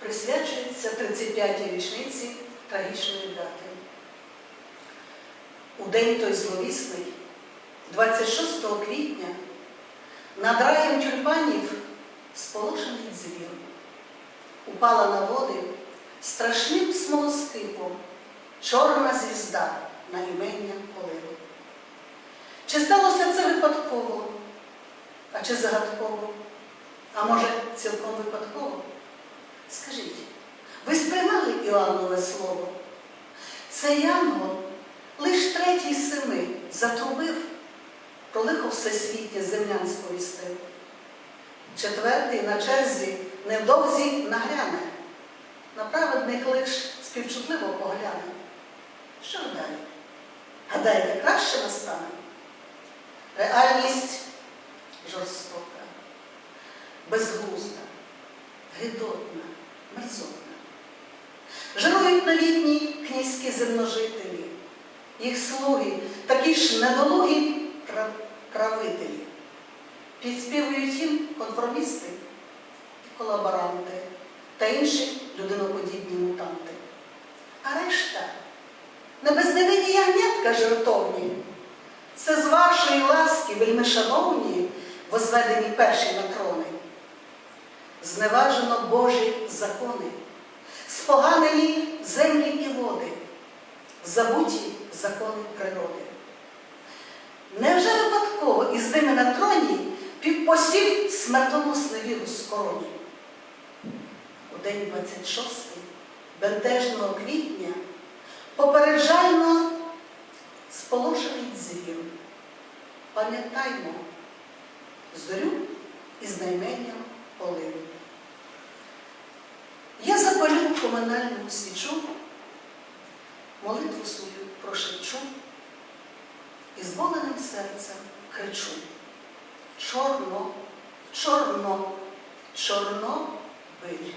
присвячується 35-й річниці трагічної дати. У день той зловісний, 26 квітня, над раєм тюльпанів сполошений дзвір. Упала на води страшним смолоскипом чорна звізда на імення поливу. Чи сталося це випадково? А чи загадково? А може, цілком випадково? Іоаннове слово? Це Янгол лиш третій семи затрубив, про лихо всесвітнє землян сповістив. Четвертий на черзі невдовзі нагряне, на праведних лиш співчутливо погляне. Що ж далі? Гадаєте, краще настане? Реальність жорстока, безглузда, гидотна. Жирують князькі земножителі, їх слуги, такі ж недолугі правителі. Підспівують їм конформісти колаборанти та інші людиноподібні мутанти. А решта не безневинні ягнятка жертовні. Це з вашої ласки, вельми шановні, возведені перші на трони. Зневажено Божі закони, споганені забуті закони природи. Невже випадково із ними на троні посів смертоносний вірус короні? У день 26 бентежного квітня попереджально сполошений дзвір. Пам'ятаймо зорю із найменням поливу. Я запалю комунальну свічу, молитву свою прошепчу і зболеним серцем кричу. Чорно, чорно, чорно биль.